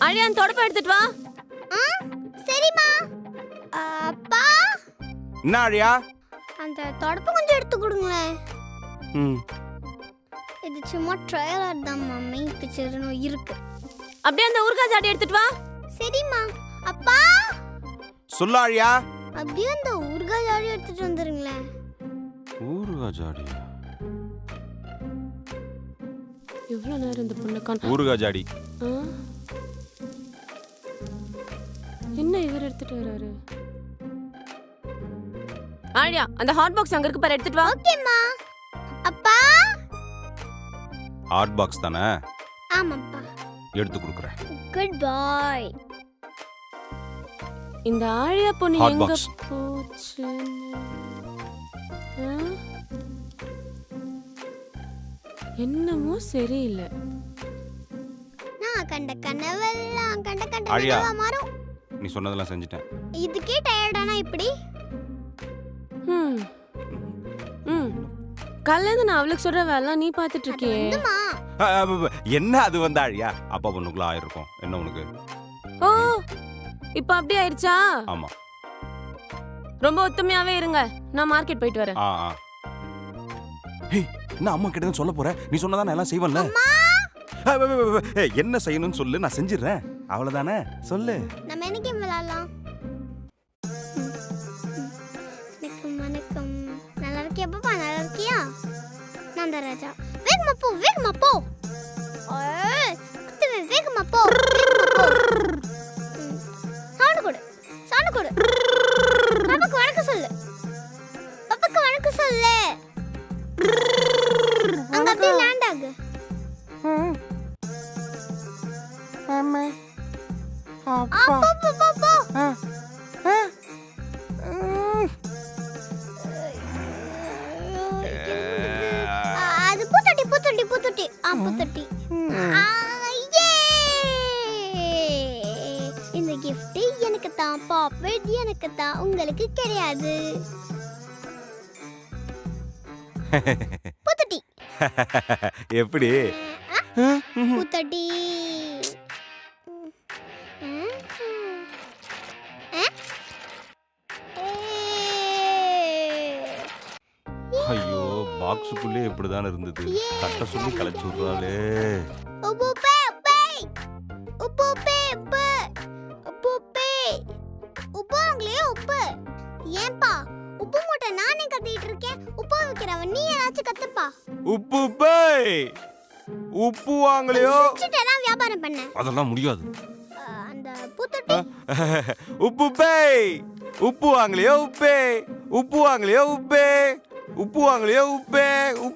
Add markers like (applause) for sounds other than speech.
அழியா அந்த தொடப்பம் எடுத்துட்டு வா. ஆ சரிம்மா. அப்பா. என்ன ஆழியா அந்த தொடப்பம் கொஞ்சம் எடுத்து கொடுங்களேன். ம். இது சும்மா ட்ரையலர் தான் மம்மி பிக்சர்னு இருக்கு. அப்படியே அந்த ஊறுகாய் சாடி எடுத்துட்டு வா. சரிம்மா. அப்பா. சொல்லு ஆழியா அப்படியே அந்த ஊறுகாய் ஜாடி எடுத்துட்டு வந்துருங்களேன். ஊறுகாய் ஜாடியா எவ்வளவு நேரம் இந்த பொண்ணை ஊறுகாய் ஜாடி ஆ? என்ன இவர் எடுத்துட்டு வராரு? ஆழியா அந்த ஹாட் பாக்ஸ் அங்க இருக்கு பாரு எடுத்துட்டு வா. ஓகேம்மா அப்பா. ஹாட் பாக்ஸ் தானே? ஆமாப்பா. எடுத்து கொடுக்குறேன். குட் பாய் இந்த ஆழியா பொண்ணு Hot எங்க box. போச்சு என்னமோ சரியில்லை. நான் கண்ட கனவெல்லாம் கண்ட கண்ட ஆழியா. கனவா மாறும். நீ சொன்னதெல்லாம் செஞ்சுட்டேன். இதுக்கே டயர்டானா இப்படி? ம் ம் கல்யாணம் நான் அவளுக்கு சொல்ற வேலை நீ பார்த்துட்டு அது இருக்கியே என்ன அது வந்து ஆழியா அப்பா பொண்ணுக்குள்ள ஆயிருக்கும். என்ன உனக்கு? ஓ இப்போ அப்படி ஆயிருச்சா? ஆமா. ரொம்ப ஒத்துமையாவே இருங்க. நான் மார்க்கெட் போயிட்டு வரேன். ஆ ஆ. ஹேய் நான் அம்மா கிட்ட தான் சொல்ல போறேன் நீ சொன்னதா நான் எல்லாம் செய்வேன்ல? என்ன செய்யணும்னு சொல்லு நான் செஞ்சிடுறேன். அவ்வளவுதானே? சொல்லு. நம்ம என்ன கேம் விளையாடலாம் வணக்கம் வணக்கம். நல்லா இருக்கியா பாப்பா? நல்லா இருக்கியா? நான் தான் ராஜா. வேகமா போ வேகமா போ. குத்துவேன், வேகமா போ. சவுண்டு கொடு சவுண்டு கொடு. பாப்பாக்கு வணக்கம் சொல்லு. பாப்பாக்கு வணக்கம் சொல்லு. அப்பா. அது பூத்தொட்டி பூத்தொட்டி பூத்தொட்டி. ஆ பூத்தொட்டி! இந்த gift எனக்கு தான் பாப்பட் எனக்கு தான் உங்களுக்கு கிடையாது. (laughs) பூத்தொட்டி. எப்படி? பூத்தொட்டி. ஐயோ பாக்ஸுக்குள்ளே இப்படிதான் இருந்தது. கட்ட சொல்லி கலைச்சு விடுறாளே. ஏன்பா உப்பு மூட்டை நானே கத்திட்டு இருக்கேன். உப்பு வைக்கிறவன் நீ ஏதாச்சும் கத்துப்பா. உப்பு பேய் உப்பு வாங்கலையோ? சுச்சுட்டெல்லாம் வியாபாரம் பண்ண. அதெல்லாம் முடியாது. உப்பு பேய் உப்பு வாங்கலையோ உப்பே. உப்பு வாங்கலையோ உப்பே. o puang o pé, o